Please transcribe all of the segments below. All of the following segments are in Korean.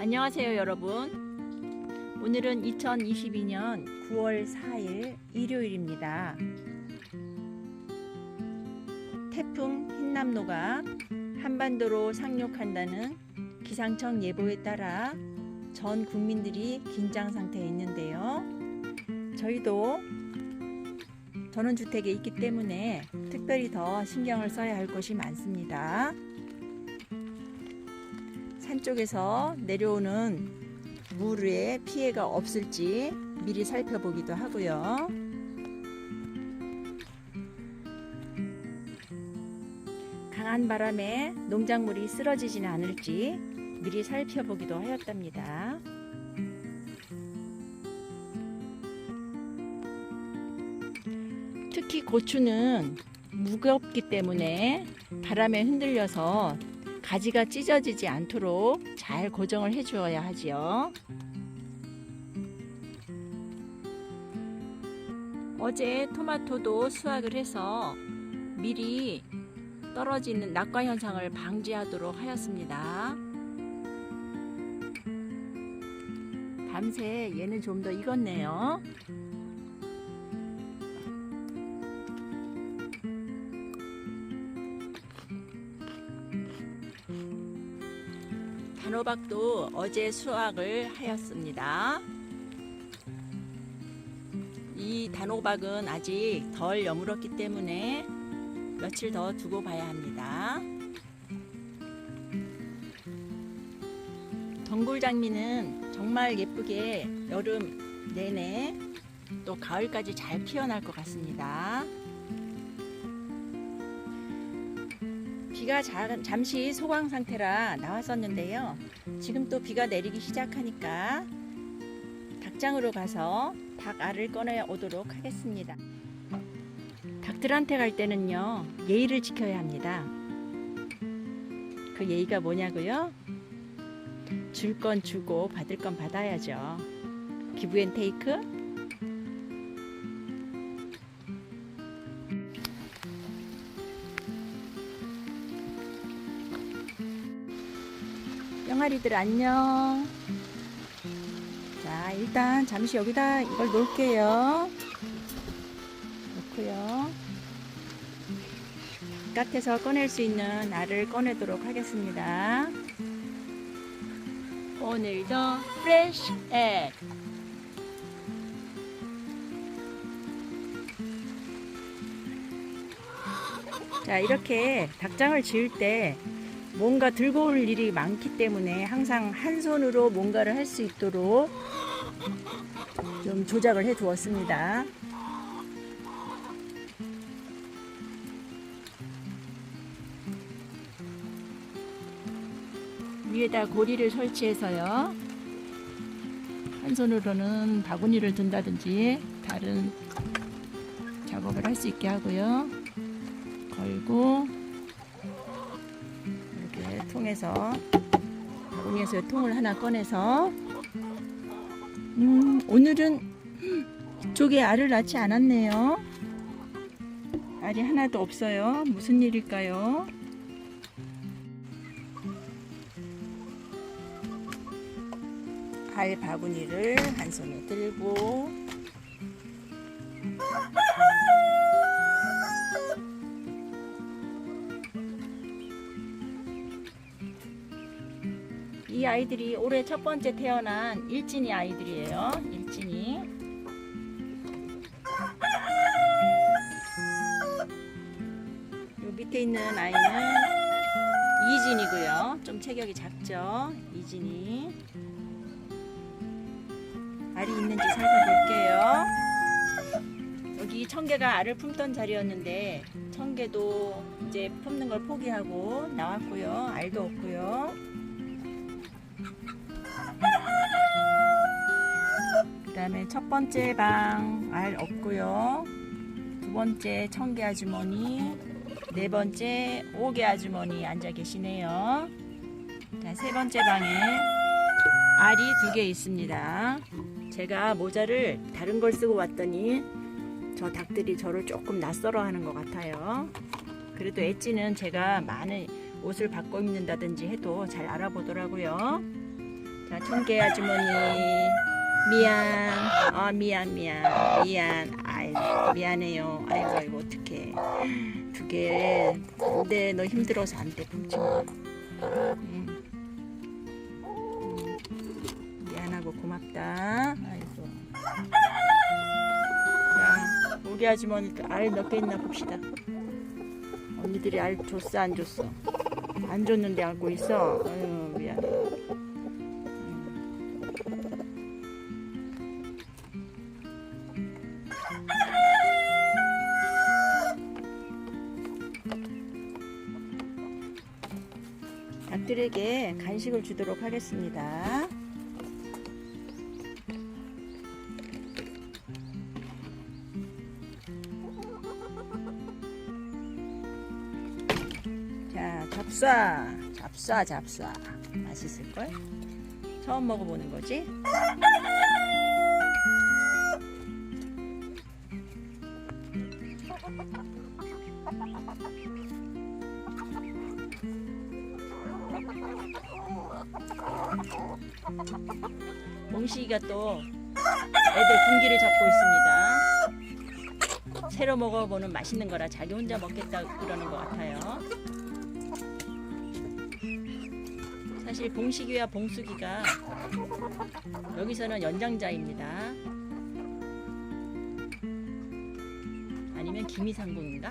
안녕하세요 여러분. 오늘은 2022년 9월 4일 일요일입니다. 태풍 흰남노가 한반도로 상륙한다는 기상청 예보에 따라 전 국민들이 긴장 상태에 있는데요. 저희도 전원주택에 있기 때문에 특별히 더 신경을 써야 할 것이 많습니다. 산 쪽에서 내려오는 물에 피해가 없을지 미리 살펴보기도 하고요. 강한 바람에 농작물이 쓰러지지는 않을지 미리 살펴보기도 하였답니다. 특히 고추는 무겁기 때문에 바람에 흔들려서 가지가 찢어지지 않도록 잘 고정을 해 주어야 하지요. 어제 토마토도 수확을 해서 미리 떨어지는 낙과 현상을 방지하도록 하였습니다. 밤새 얘는 좀 더 익었네요. 단호박도 어제 수확을 하였습니다. 이 단호박은 아직 덜 여물었기 때문에 며칠 더 두고 봐야 합니다. 덩굴 장미는 정말 예쁘게 여름 내내 또 가을까지 잘 피어날 것 같습니다. 비가 자- 잠시 소강 상태라 나왔었는데요. 지금 또 비가 내리기 시작하니까 닭장으로 가서 닭 알을 꺼내 오도록 하겠습니다. 닭들한테 갈 때는요, 예의를 지켜야 합니다. 그 예의가 뭐냐고요? 줄 건 주고 받을 건 받아야죠. 기브 앤 테이크? 병아리들 안녕. 자, 일단 잠시 여기다 이걸 놓을게요. 놓고요. 바깥에서 꺼낼 수 있는 알을 꺼내도록 하겠습니다. 오늘도 프레쉬 egg. 자, 이렇게 닭장을 지을 때 뭔가 들고 올 일이 많기 때문에 항상 한 손으로 뭔가를 할 수 있도록 좀 조작을 해 두었습니다. 위에다 고리를 설치해서요. 한 손으로는 바구니를 든다든지 다른 작업을 할 수 있게 하고요. 걸고 통해서 바구니에서 통을 하나 꺼내서 음 오늘은 이쪽에 알을 낳지 않았네요. 알이 하나도 없어요. 무슨 일일까요? 알 바구니를 한 손에 들고 이 아이들이 올해 첫 번째 태어난 일진이 아이들이에요. 일진이. 요 밑에 있는 아이는 이진이고요. 좀 체격이 작죠. 이진이. 알이 있는지 살펴볼게요. 여기 청개가 알을 품던 자리였는데 청개도 이제 품는 걸 포기하고 나왔고요. 알도 없고요. 그 다음에 첫 번째 방 알 없고요. 두 번째 청개 아주머니, 네 번째 오개 아주머니 앉아 계시네요. 자, 세 번째 방에 알이 두 개 있습니다. 제가 모자를 다른 걸 쓰고 왔더니 저 닭들이 저를 조금 낯설어 하는 것 같아요. 그래도 엣지는 제가 많은 옷을 바꿔 입는다든지 해도 잘 알아보더라고요. 자, 청개 아주머니. 미안. 아, 미안, 미안. 미안. 아이, 미안해요. 아이고, 아이고, 어떡해. 두 개. 안 돼. 너 힘들어서 안 돼. 음. 음. 미안하고 고맙다. 아이고. 자, 우리 아주머니도 알몇 개 있나 봅시다. 언니들이 알 줬어, 안 줬어? 안 줬는데 알고 있어? 아유, 미안해. 닭들에게 간식을 주도록 하겠습니다. 자, 잡사, 잡사, 잡사. 맛있을걸? 처음 먹어보는 거지? 몽식이가 또 애들 군기를 잡고 있습니다. 새로 먹어보는 맛있는 거라 자기 혼자 먹겠다 그러는 것 같아요. 사실 봉식이와 봉숙이가 여기서는 연장자입니다. 아니면 김이상궁인가?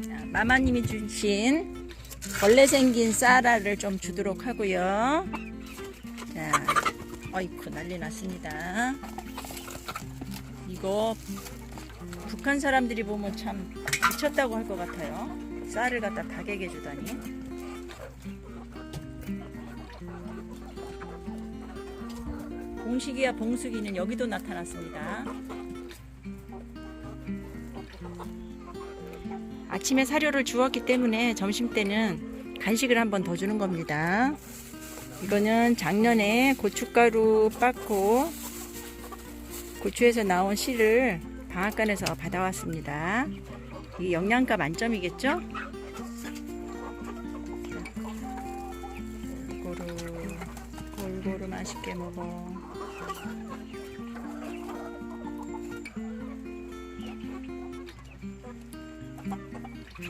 자, 마마님이 주신 벌레 생긴 쌀알을 좀 주도록 하고요. 자, 어이쿠 난리 났습니다. 이거 북한 사람들이 보면 참 미쳤다고 할 것 같아요. 쌀을 갖다 닭에게 주다니. 봉식이와 봉숙이는 여기도 나타났습니다. 아침에 사료를 주었기 때문에 점심 때는 간식을 한 번 더 주는 겁니다. 이거는 작년에 고춧가루 빻고 고추에서 나온 씨를 방앗간에서 받아왔습니다. 이 영양가 만점이겠죠? 골고루 골고루 맛있게 먹어.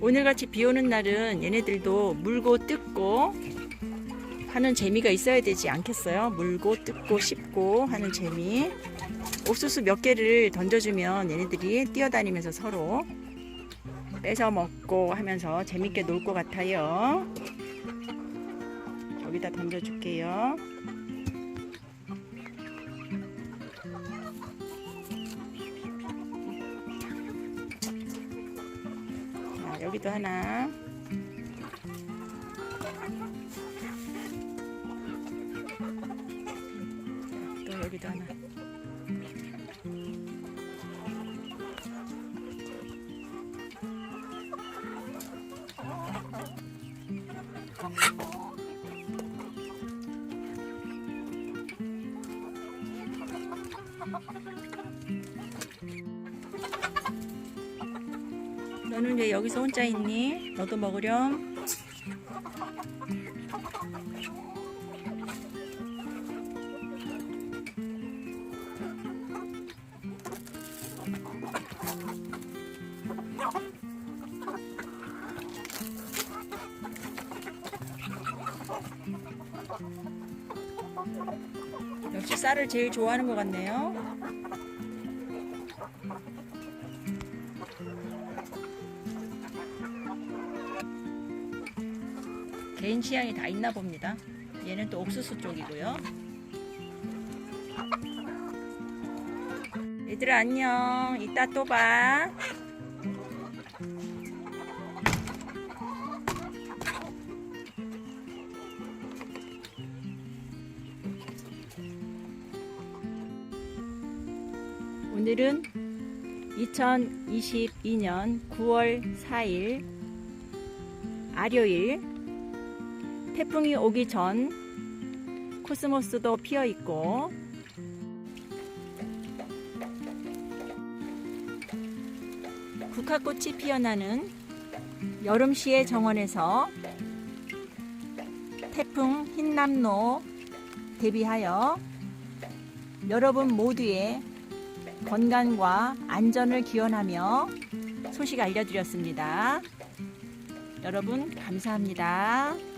오늘같이 비 오는 날은 얘네들도 물고 뜯고 하는 재미가 있어야 되지 않겠어요? 물고 뜯고 씹고 하는 재미. 옥수수 몇 개를 던져주면 얘네들이 뛰어다니면서 서로 뺏어 먹고 하면서 재밌게 놀 것 같아요. 여기다 던져줄게요. 자, 여 너는 왜 여기서 혼자 있니? 너도 먹으렴? 역시 쌀을 제일 좋아하는 것 같네요. 개인 취향이 다 있나 봅니다. 얘는 또 옥수수 쪽이고요. 얘들아 안녕. 이따 또 봐. 오늘은 2022년 9월 4일 아료일 태풍이 오기 전 코스모스도 피어 있고 국화꽃이 피어나는 여름시의 정원에서 태풍 흰남노 대비하여 여러분 모두의 건강과 안전을 기원하며 소식 알려드렸습니다. 여러분 감사합니다.